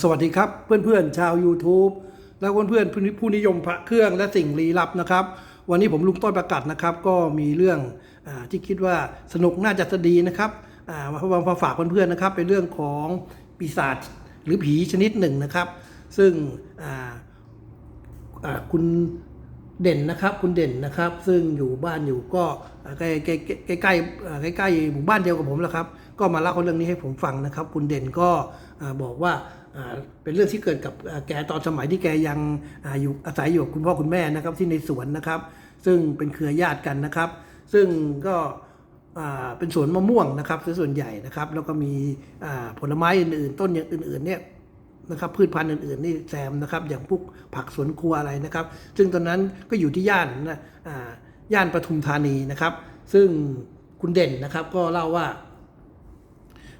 สวัสดีครับเพื่อนๆชาว YouTube และเพื่อนๆผู้นิยมพระเครื่องและสิ่งลี้ลับนะครับ วันนี้ผมลุงต้นประกาศนะครับ ก็มีเรื่องอที่คิดว่าสนุกน่าจะดีนะครับอ่ามามาฝากเพื่อนๆนะครับเป็นเรื่องของปีศาจหรือผีชนิดหนึ่งนะครับ ซึ่งคุณเด่นนะครับคุณเด่นนะครับ ซึ่งอยู่บ้านอยู่ก็ใกล้ใกล้ใกล้ใกล้ใกล้หมู่บ้านเดียวกับผมแล้วครับ ก็มาเล่าเรื่องนี้ให้ผมฟังนะครับ คุณเด่นก็บอกว่า เป็นเรื่องที่เกิดกับแกตอนสมัยที่แกยังออยู่อาศัยอยู่กับคุณพ่อคุณแม่นะครับที่ในสวนนะครับ ซึ่งเป็นเครือญาติกันนะครับ ซึ่งก็เป็นสวนมะม่วงนะครับส่วนใหญ่นะครับ แล้วก็มีผลไม้อื่นๆ ต้นอย่างอื่นๆเนี่ยนะครับพืชพันธุ์อื่นๆนี่แซมนะครับ อย่างพวกผักสวนครัวอะไรนะครับ ซึ่งตอนนั้นก็อยู่ที่ย่านนะย่านปทุมธานีนะครับ ซึ่งคุณเด่นนะครับก็เล่าว่า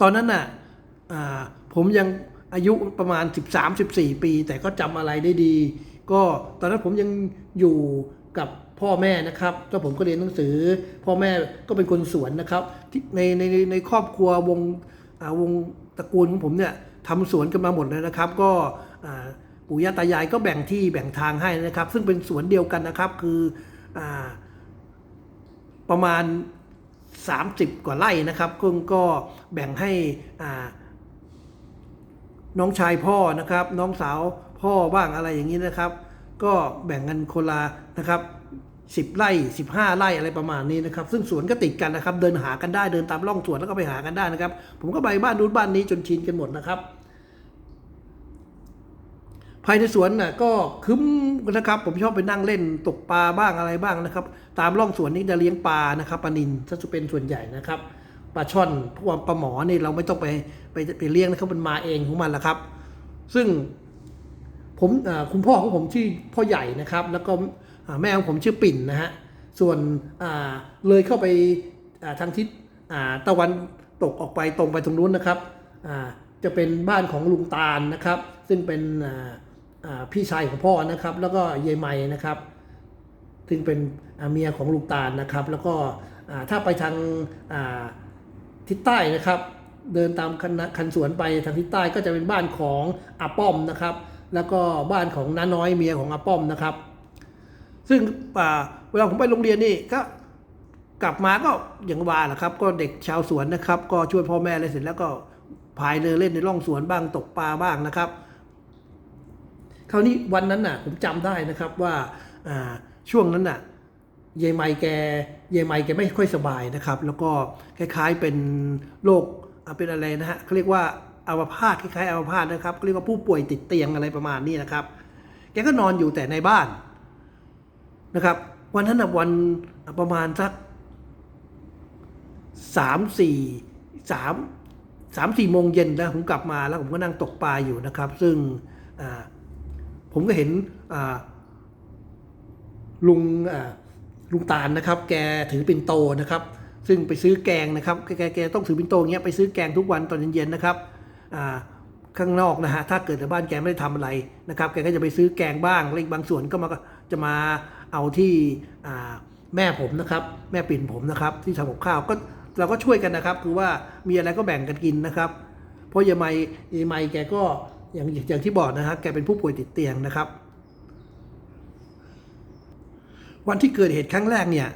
ตอนนั้นน่ะผมยัง อายุประมาณ 13-14 ปี แต่ก็จำอะไรได้ดี ก็ตอนนั้นผมยังอยู่กับพ่อแม่นะครับแล้วผมก็เรียนหนังสือ พ่อแม่ก็เป็นคนสวนนะครับในในในในครอบครัววงอาวงตระกูลของผมเนี่ยทำสวนกันมาหมดเลยนะครับ ก็ปู่ย่าตายายก็แบ่งที่แบ่งทางให้นะครับ ซึ่งเป็นสวนเดียวกันนะครับคืออประมาณ 30 กว่าไร่นะครับก็ก็แบ่งให้อ่า น้องชายพ่อนะครับ น้องสาวพ่อบ้างอะไรอย่างนี้นะครับ ก็แบ่งกันคนละนะครับสิบไร่สิบห้าไร่อะไรประมาณนี้นะครับ ซึ่งสวนก็ติดกันนะครับ เดินหากันได้เดินตามร่องสวนแล้วก็ไปหากันได้นะครับ ผมก็ไปบ้านนู้นบ้านนี้จนชินกันหมดนะครับ ภายในสวนน่ะก็คึ้มนะครับ ผมชอบไปนั่งเล่นตกปลาบ้างอะไรบ้างนะครับ ตามร่องสวนนี้จะเลี้ยงปลานะครับปลานินถ้าจะเป็นส่วนใหญ่นะครับ ปลาช่อนพวกปลาหมอนี่เราไม่ต้องไปไปไปเลี้ยงนะครับมันมาเองของมันแหละครับ ซึ่งผมคุณพ่อของผมชื่อพ่อใหญ่นะครับ แล้วก็แม่ของผมชื่อปิ่นนะฮะส่วนเลยเข้าไปาทางทิศตะวันตกออกไปตรงไปตรงนู้นนะครับจะเป็นบ้านของลุงตาลนะครับ ซึ่งเป็นพี่ชายของพ่อนะครับ แล้วก็ยายไม้นะครับ ซึ่งเป็นเมียของลุงตาลนะครับ แล้วก็ถ้าไปทางา ทิศใต้นะครับ เดินตามคันคันสวนไปทางทิศใต้ก็จะเป็นบ้านของอาป้อมนะครับ แล้วก็บ้านของน้าน้อยเมียของอาป้อมนะครับ ซึ่งเวลาผมไปโรงเรียนนี่ก็กลับมาก็อย่างว่าแหละครับ ก็เด็กชาวสวนนะครับ ก็ช่วยพ่อแม่อะไรเสร็จแล้วก็พายเรือเล่นในร่องสวนบ้างตกปลาบ้างนะครับ คราวนี้วันนั้นน่ะผมจำได้นะครับว่าช่วงนั้นน่ะ ยายไมแกยายไมแกไม่ค่อยสบายนะครับ แล้วก็คล้ายๆเป็นโรคเป็นอะไรนะฮะเขาเรียกว่าอัมพาตคล้ายๆอัมพาตนะครับเขาเรียกว่าผู้ป่วยติดเตียงอะไรประมาณนี้นะครับ แกก็นอนอยู่แต่ในบ้านนะครับ วันนั้นวันประมาณสักสามสี่สามสามสี่โมงเย็นแล้วผมกลับมาแล้วผมก็นั่งตกปลาอยู่นะครับ ซึ่งผมก็เห็นลุง ลุงตาลนะครับ แกถือปิ่นโตนะครับ ซึ่งไปซื้อแกงนะครับแกแกแกต้องถือปิ่นโตเงี้ยไปซื้อแกงทุกวันตอนเย็นๆนะครับอ่าข้างนอกนะฮะถ้าเกิดในบ้านแกไม่ได้ทำอะไรนะครับ แกก็จะไปซื้อแกงบ้างแล้วอีกบางส่วนก็มาจะมาเอาที่อ่าแม่ผมนะครับ แม่ปิ่นผมนะครับ ที่ทำกับข้าวก็เราก็ช่วยกันนะครับ คือว่ามีอะไรก็แบ่งกันกินนะครับ เพราะยายไมยายไมแกก็อย่างอย่างที่บอกนะครับแกเป็นผู้ป่วยติดเตียงนะครับ วันที่เกิดเหตุครั้งแรกเนี่ย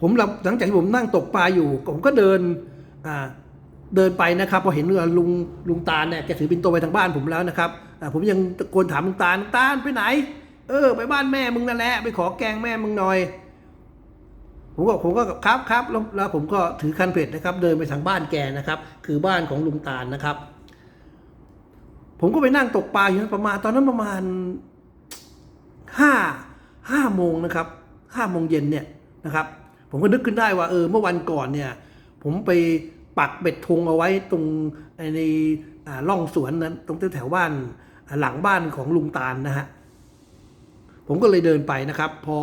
ผมหลังจากที่ผมนั่งตกปลาอยู่ ผมก็เดินเดินไปนะครับพอเห็นเรือลุงลุงตาลเนี่ยแกถือปิ่นโตไปทางบ้านผมแล้วนะครับผมยังตะโกนถามลุงตาลลุงตาลไปไหน เออ ไปบ้านแม่มึงนั่นแหละไปขอแกงแม่มึงหน่อยผมก็ผมก็ครับครับแล้วผมก็ถือคันเผ็ดนะครับ เดินไปทางบ้านแกนะครับ คือบ้านของลุงตาลนะครับ ผมก็ไปนั่งตกปลาอยู่ประมาณตอนนั้นประมาณห้า ห้าโมงนะครับห้าโมงเย็นเนี่ยนะครับ ผมก็นึกขึ้นได้ว่าเออเมื่อวันก่อนเนี่ย ผมไปปักเบ็ดธงเอาไว้ตรงในร่องสวนนั้น ตรงแถวบ้านหลังบ้านของลุงตาลนะฮะผมก็เลยเดินไปนะครับ พอ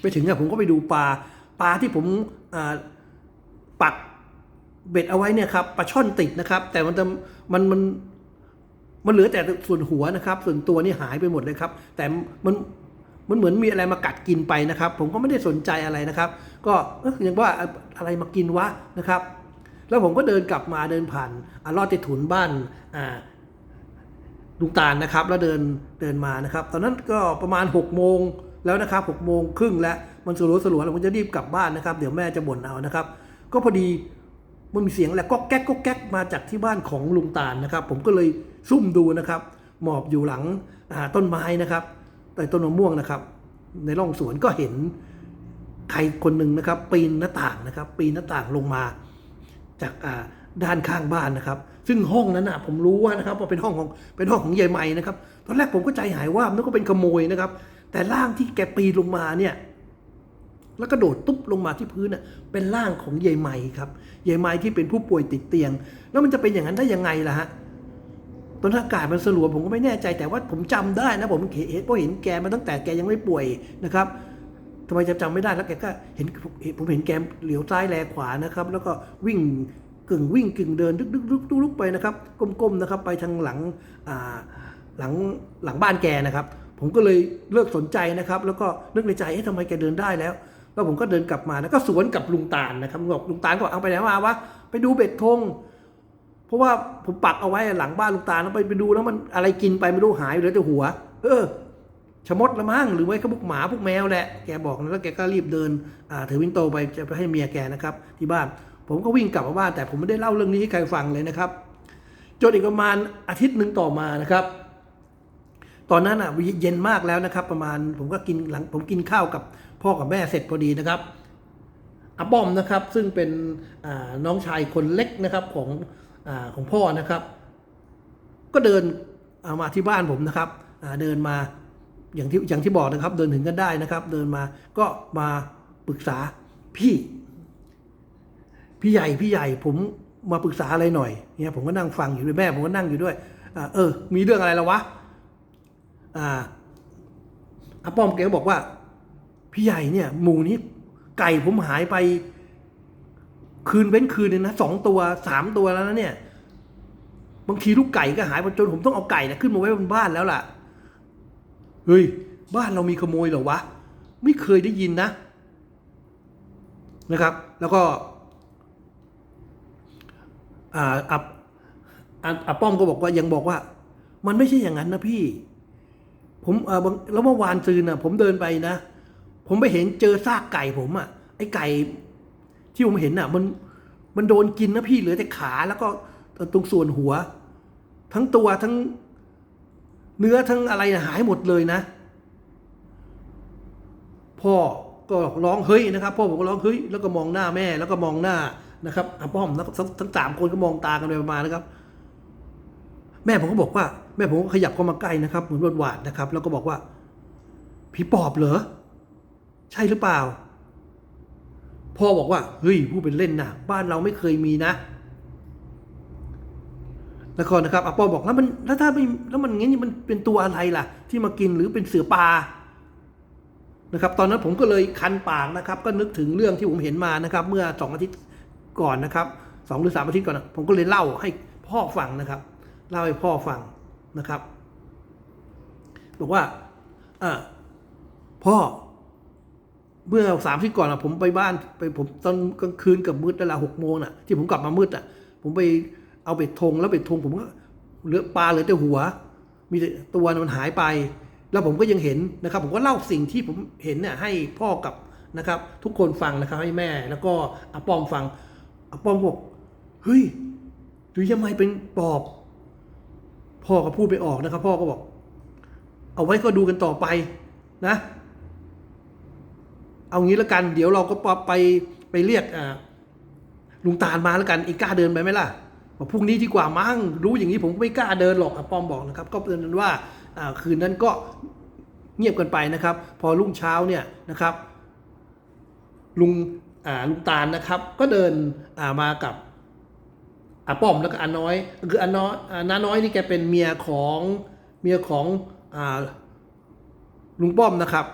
ไปถึงเนี่ยผมก็ไปดูปลาปลาที่ผมปักเบ็ดเอาไว้เนี่ยครับปลาช่อนติดนะครับ แต่มันจะมันมันมันเหลือแต่ส่วนหัวนะครับ ส่วนตัวนี่หายไปหมดเลยครับ แต่มัน มันเหมือนมีอะไรมากัดกินไปนะครับ ผมก็ไม่ได้สนใจอะไรนะครับ ก็อ๊ะยังว่าอะไรมากินวะนะครับ แล้วผมก็เดินกลับมาเดินผ่านอาลอดใต้ถุนบ้านอ่าลุงตาลนะครับ แล้วเดินเดินมานะครับ ตอนนั้นก็ประมาณ6กโมงแล้วนะครับหกโมงครึ่งแล้วมันสลัวสลัวแล้วผมจะรีบกลับบ้านนะครับ เดี๋ยวแม่จะบ่นเอานะครับ ก็พอดีมันมีเสียงแหละก็แก๊กก็แก๊กมาจากที่บ้านของลุงตาลนะครับ ผมก็เลยซุ่มดูนะครับ หมอบอยู่หลังต้นไม้นะครับ ใต้ต้นมะม่วงนะครับ ในร่องสวนก็เห็นใครคนหนึ่งนะครับ ปีนหน้าต่างนะครับ ปีนหน้าต่างลงมา จากอ่าด้านข้างบ้านนะครับ ซึ่งห้องนั้นนะผมรู้ว่านะครับว่าเป็นห้องของเป็นห้องของยายใหม่นะครับตอนแรกผมก็ใจหายว่ามันกว่าเป็นขโมยนะครับ แต่ร่างที่แกปีนลงมาเนี่ยแล้วกระโดดตุ๊บลงมาที่พื้นน่ะเป็นร่างของยายใหม่ครับยายใหม่ที่เป็นผู้ป่วยติดเตียง แล้วมันจะเป็นอย่างนั้นได้ยังไงล่ะฮะ ตอนอากาศมันสลัวผมก็ไม่แน่ใจแต่ว่าผมจำได้นะผมเห็นเพราะเห็นแกมาตั้งแต่แกยังไม่ป่วยนะครับทำไมจะจำไม่ได้แล้วแกก็เห็นผมเห็นแกเหลียวซ้ายแลขวานะครับ แล้วก็วิ่งกึ่งวิ่งกึ่งเดินดึกดึกดึกดึกไปนะครับก้มๆนะครับ ไปทางหลังหลังหลังบ้านแกนะครับ ผมก็เลยเลิกสนใจนะครับ แล้วก็นึกในใจเอ๊ะทำไมแกเดินได้แล้วแล้วผมก็เดินกลับมาแล้วก็สวนกับลุงตาลนะครับบอกลุงตาลก็บอกเอาไปไหนมาวะไปดูเบ็ดธง ราะว่าผมปักเอาไว้หลังบ้านลุงตาลแล้วไปไปดูแล้วมันอะไรกินไปไม่รู้หายเหลือแต่หัว เออชะมดละมั้งหรือไม่ก็พวกหมาพวกแมวแหละแกบอกนะแล้วแกก็รีบเดินถือวินโตไปจะไปให้เมียแกนะครับที่บ้าน ผมก็วิ่งกลับมาบ้านแต่ผมไม่ได้เล่าเรื่องนี้ให้ใครฟังเลยนะครับจนอีกประมาณอาทิตย์หนึ่งต่อมานะครับ ตอนนั้นอะเย็นมากแล้วนะครับ ประมาณผมก็กินหลังผมกินข้าวกับพ่อกับแม่เสร็จพอดีนะครับอาป้อมนะครับ ซึ่งเป็นน้องชายคนเล็กนะครับของ อของพ่อนะครับ ก็เดินเอามาที่บ้านผมนะครับเดินมาอย่างที่อย่างที่บอกนะครับ เดินถึงกันได้นะครับ เดินมาก็มาปรึกษาพี่ พี่ใหญ่พี่ใหญ่ผมมาปรึกษาอะไรหน่อยเนี่ยผมก็นั่งฟังอยู่ด้วยแม่ผมก็นั่งอยู่ด้วยอเออ มีเรื่องอะไรแล้ววะอ่าอาป้อมแกก็บอกว่า พี่ใหญ่เนี่ย หมูนี้ไก่ผมหายไป คืนเว้นคืนเนี่ยนะสองตัวสามตัวแล้วนะเนี่ย บางทีลูกไก่ก็หายไปจนผมต้องเอาไก่เนี่ยขึ้นมาไว้บนบ้านแล้วล่ะ เฮ้ย บ้านเรามีขโมยเหรอวะ ไม่เคยได้ยินนะ นะครับ แล้วก็อ่าอับอาอาป้อมก็บอกว่ายังบอกว่า มันไม่ใช่อย่างนั้นนะพี่ ผมเออบาแล้วเมื่อวานซืนน่ะ ผมเดินไปนะ ผมไปเห็นเจอซากไก่ผมอะไอ้ไก่ ที่ผมเห็นน่ะ มันมันโดนกินนะพี่เหลือแต่ขาแล้วก็ตรงส่วนหัว ทั้งตัวทั้งเนื้อทั้งอะไรนะหายหมดเลยนะ พ่อก็ร้องเฮ้ยนะครับ พ่อผมก็ร้องเฮ้ยแล้วก็มองหน้าแม่ แล้วก็มองหน้านะครับอาป้อมแล้วทั้งสามคนก็มองตากันไปมานะครับ แม่ผมก็บอกว่า แม่ผมก็ขยับเข้ามาใกล้นะครับ เหมือนหวาดนะครับ แล้วก็บอกว่าผีปอบเหรอใช่หรือเปล่า พ่อบอกว่าเฮ้ยผู้เป็นเล่นนะบ้านเราไม่เคยมีนะแล้วก็นะครับอาปอบอกแล้วมันแล้วถ้าไม่แล้วมันงี้มันเป็นตัวอะไรล่ะ ที่มากินหรือเป็นเสือปลานะครับ ตอนนั้นผมก็เลยคันปากนะครับ ก็นึกถึงเรื่องที่ผมเห็นมานะครับ เมื่อสองอาทิตย์ก่อนนะครับสองหรือสามอาทิตย์ก่อนนะผมก็เลยเล่าให้พ่อฟังนะครับ เล่าให้พ่อฟังนะครับ บอกว่าอ่าพ่อ เมื่อสามที่ก่อนอะผมไปบ้านไปผมตอนกลางคืนกับมืดเวลาหกโมงน่ะที่ผมกลับมามืดอะ ผมไปเอาเบ็ดธงแล้วเบ็ดธงผมก็เหลือปลาเหลือแต่หัว มีแต่ตัวมันหายไป แล้วผมก็ยังเห็นนะครับ ผมก็เล่าสิ่งที่ผมเห็นเนี่ยให้พ่อกับนะครับ ทุกคนฟังนะครับให้แม่แล้วก็อาปอมฟังอาปอมบอกเฮ้ยหรือยังไงเป็นปอบ พ่อก็พูดไปออกนะครับ พ่อก็บอก เอาไว้ก็ดูกันต่อไปนะ เอางี้แล้วกัน เดี๋ยวเราก็ไปไปเรียกลุงตาลมาแล้วกันอีกล้าเดินไปไหมล่ะบอกพรุ่งนี้ดีกว่ามั้งรู้อย่างนี้ผมก็ไม่กล้าเดินหรอกอป้อมบอกนะครับ ก็เป็นนั้นว่าคืนนั้นก็เงียบกันไปนะครับ พอรุ่งเช้าเนี่ยนะครับลุงลุงตาลนะครับ ก็เดินมากับอาป้อมแล้วก็อาน้อย คืออาน้อยน้าน้อยนี่แกเป็นเมียของเมียของอลุงป้อมนะครับ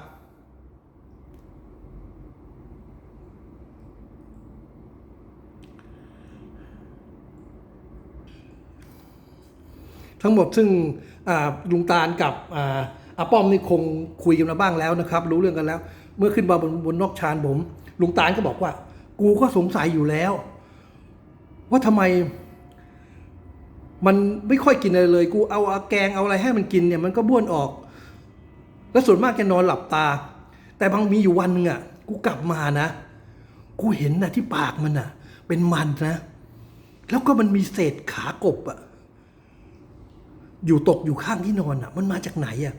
ทั้งหมดซึ่งลุงตาลกับอาอาป้อมนี่คงคุยกันมาบ้างแล้วนะครับ รู้เรื่องกันแล้ว เมื่อขึ้นมาบนบนนอกชานผม ลุงตาลก็บอกว่า กูก็สงสัยอยู่แล้ว ว่าทำไม มันไม่ค่อยกินอะไรเลย กูเอาแกงเอาอะไรให้มันกินเนี่ยมันก็บ้วนออก แล้วส่วนมากแกนอนหลับตา แต่บางมีอยู่วันหนึงอะกูกลับมานะ กูเห็นนะที่ปากมันอะ เป็นมันนะ แล้วก็มันมีเศษขากบอะ อยู่ตกอยู่ข้างที่นอนอะ มันมาจากไหนอะ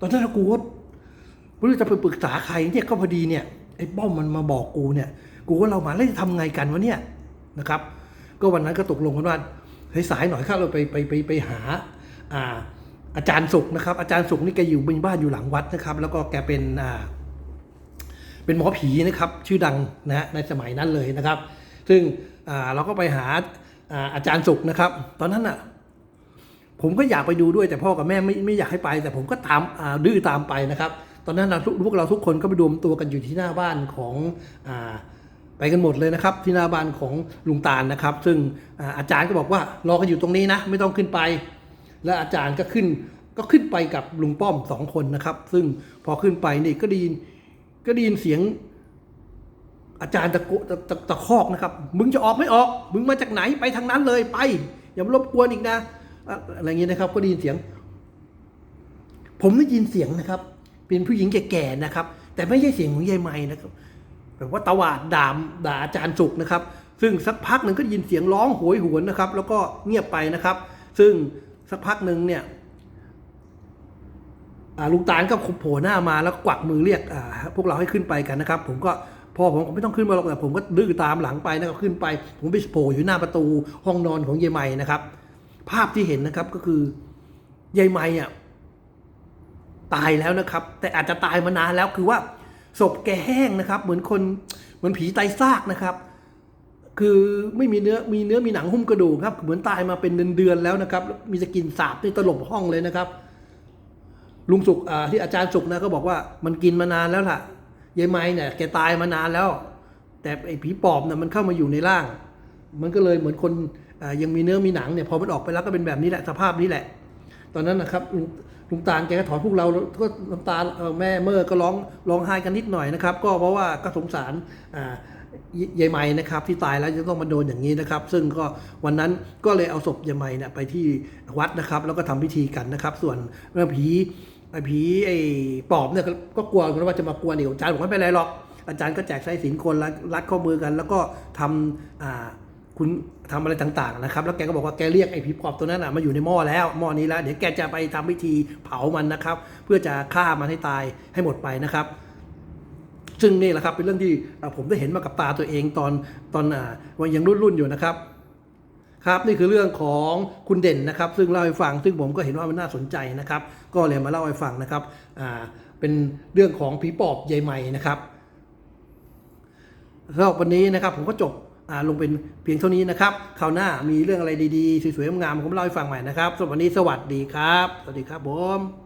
ตอนนั้นกูก็ไม่รู้จะไปปรึกษาใครเนี่ยก็พอดีเนี่ยไอ้ป้อมมันมาบอกกูเนี่ย กูก็เรามาแล้วจะทำไงกันวะเนี่ยนะครับ ก็วันนั้นก็ตกลงกันว่าเฮ้ยสายหน่อยข้าเราไปไปไปไปหาอ่าอาจารย์สุขนะครับ อาจารย์สุขนี่แกอยู่บนบ้านอยู่หลังวัดนะครับ แล้วก็แกเป็นอ่าเป็นหมอผีนะครับ ชื่อดังนะฮะในสมัยนั้นเลยนะครับ ซึ่งอ่าเราก็ไปหาอ่าอาจารย์สุขนะครับ ตอนนั้นอะ ผมก็อยากไปดูด้วยแต่พ่อกับแม่ไม่ไม่อยากให้ไป แต่ผมก็ตามดื้อตามไปนะครับ ตอนนั้นเราพวกเราทุกคนก็ไปรวมตัวกันอยู่ที่หน้าบ้านของอไปกันหมดเลยนะครับ ที่หน้าบ้านของลุงตาลนะครับ ซึ่งอาอาจารย์ก็บอกว่ารอกันอยู่ตรงนี้นะ ไม่ต้องขึ้นไป แล้วอาจารย์ก็ขึ้นก็ขึ้นไปกับลุงป้อมสองคนนะครับ ซึ่งพอขึ้นไปนี่ก็ไดีก็ได้ยินเสียงอาจารย์ตะโกตะตะตะคอกนะครับ มึงจะออกไม่ออก มึงมาจากไหนไปทางนั้นเลยไป อย่ามารบกวนอีกนะ อะไรอย่างนี้นะครับ ก็ได้ยินเสียง ผมได้ยินเสียงนะครับ เป็นผู้หญิงแก่ๆนะครับ แต่ไม่ใช่เสียงของยายไม้นะครับแบบว่าตวาดด่ามด่าอาจารย์สุกนะครับ ซึ่งสักพักหนึ่งก็ได้ยินเสียงร้องโหยหวนนะครับ แล้วก็เงียบไปนะครับ ซึ่งสักพักหนึ่งเนี่ยลุงตาลก็โผล่หน้ามาแล้วกวักมือเรียกพวกเราให้ขึ้นไปกันนะครับ ผมก็พ่อผมก็ไม่ต้องขึ้นมาหรอกแต่ผมก็ดื้อตามหลังไปนะครับขึ้นไป ผมไปโผล่อยู่หน้าประตูห้องนอนของยายไม้นะครับ ภาพที่เห็นนะครับก็คือยายไม้อะตายแล้วนะครับ แต่อาจจะตายมานานแล้วคือว่าศพแกแห้งนะครับ เหมือนคนเหมือนผีไตซากนะครับ คือไม่มีเนื้อมีเนื้อมีหนังหุ้มกระดูกครับ เหมือนตายมาเป็นเดือนๆแล้วนะครับ มีสกินสาบนี่ตลบห้องเลยนะครับ ลุงสุกอ่าที่อาจารย์สุกนะก็บอกว่ามันกินมานานแล้วล่ะยายไม้เนี่ยแกตายมานานแล้ว แต่ไอ้ผีปอบเนี่ยมันเข้ามาอยู่ในร่าง มันก็เลยเหมือนคน ยังมีเนื้อมีหนังเนี่ยพอมันออกไปแล้วก็เป็นแบบนี้แหละสภาพนี้แหละ ตอนนั้นนะครับลุงตาลแกก็ถอนพวกเราก็น้ำตาแม่เมื่อก็ร้องร้องไห้กันนิดหน่อยนะครับ ก็เพราะว่าก็สงสารอ่ายายไม้นะครับที่ตายแล้วจะต้องมาโดนอย่างนี้นะครับ ซึ่งก็วันนั้นก็เลยเอาศพยายไม้เนี่ยไปที่วัดนะครับ แล้วก็ทำพิธีกันนะครับ ส่วนเรื่องผีไอ้ผีไอ้ปอบเนี่ยก็กลัวกันว่าจะมากลัวนอีกอาจารย์บอกไม่เป็นไรหรอกอาจารย์ก็แจกสายสินคนรัดข้อมือกัน แล้วก็ทำ คุณทำอะไรต่างๆนะครับ แล้วแกก็บอกว่าแกเรียกไอ้ผีปอบตัวนั้นนะมาอยู่ในหม้อแล้วหม้อนี้แล้ว เดี๋ยวแกจะไปทำพิธีเผามันนะครับ เพื่อจะฆ่ามันให้ตายให้หมดไปนะครับ ซึ่งนี่แหละครับเป็นเรื่องที่ผมได้เห็นมากับตาตัวเองตอนตอนวันยังรุ่นๆอยู่นะครับครับนี่คือเรื่องของคุณเด่นนะครับ ซึ่งเล่าให้ฟัง ซึ่งผมก็เห็นว่ามันน่าสนใจนะครับ ก็เลยมาเล่าให้ฟังนะครับอ่าเป็นเรื่องของผีปอบยายใหม่นะครับสำหรับวันนี้นะครับผมก็จบ ลงเป็นเพียงเท่านี้นะครับคราวหน้ามีเรื่องอะไรดีๆ สวยๆงามๆผมเล่าให้ฟังใหม่นะครับสำหรับวันนี้สวัสดีครับ สวัสดีครับผม